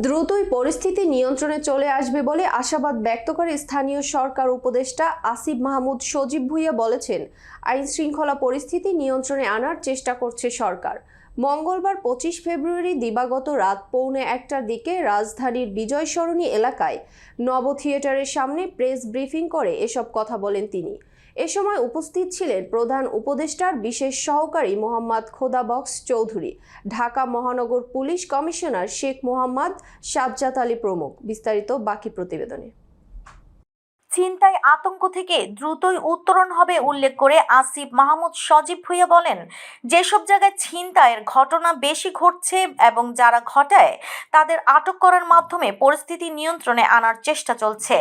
দ্রুতই পরিস্থিতি নিয়ন্ত্রণে চলে আসবে বলে আশাবাদ ব্যক্ত করে স্থানীয় সরকার উপদেষ্টা আসিফ মাহমুদ সজীব ভুইয়া বলেছেন, আইন শৃঙ্খলা পরিস্থিতি নিয়ন্ত্রণে আনার চেষ্টা করছে সরকার। মঙ্গলবার পঁচিশ ফেব্রুয়ারি দিবাগত রাত পৌনে একটার দিকে রাজধানীর বিজয় সরণী এলাকায় নব থিয়েটারের সামনে প্রেস ব্রিফিং করে এসব কথা বলেন তিনি। এ সময় উপস্থিত ছিলেন প্রধান উপদেষ্টার বিশেষ সহকারী মোহাম্মদ খোদাবক্স চৌধুরী, ঢাকা মহানগর পুলিশ কমিশনার শেখ মোহাম্মদ সাজ্জাদ আলী প্রমুখ। বিস্তারিত বাকি প্রতিবেদনে। চিন্তায় আতঙ্ক থেকে দ্রুতই উত্তরণ হবে উল্লেখ করে আসিফ মাহমুদ সজীব ভুইয়া বলেন, যেসব জায়গায় ছিনতাইয়ের ঘটনা বেশি ঘটছে এবং যারা ঘটায়, তাদের আটক করার মাধ্যমে পরিস্থিতি নিয়ন্ত্রণে আনার চেষ্টা চলছে।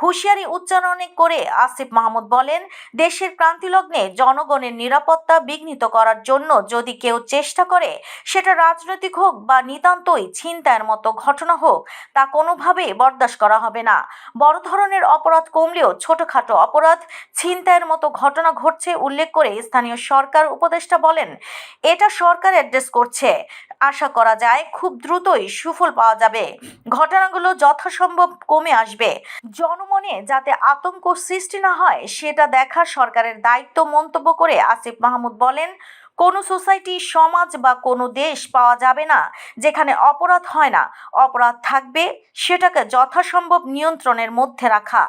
হুঁশিয়ারি উচ্চারণে করে আসিফ মাহমুদ বলেন, দেশের ক্রান্তিলগ্নে জনগণের নিরাপত্তা বিঘ্নিত করার জন্য যদি কেউ চেষ্টা করে, সেটা রাজনৈতিক হোক বা নিতান্তই ছিনতাইয়ের মতো ঘটনা হোক, তা কোনোভাবেই বরদাস্ত করা হবে না। বড় ধরনের অপরাধ কমলেও ছোটখাটো অপরাধ, ছিনতাইয়ের মতো ঘটনা ঘটছে উল্লেখ করে স্থানীয় সরকার উপদেষ্টা বলেন, এটা সরকার অ্যাড্রেস করছে। আশা করা যায় খুব দ্রুতই সুফল পাওয়া যাবে। ঘটনাগুলো যথাসম্ভব কমে আসবে। জনমনে যাতে আতঙ্ক সৃষ্টি না হয়, সেটা দেখা সরকারের দায়িত্ব মন্তব্য করে আসিফ মাহমুদ বলেন, কোনো সোসাইটি, সমাজ বা কোনো দেশ পাওয়া যাবে না, যেখানে অপরাধ হয় না। অপরাধ থাকবে, সেটাকে যথাসম্ভব নিয়ন্ত্রণের মধ্যে রাখা।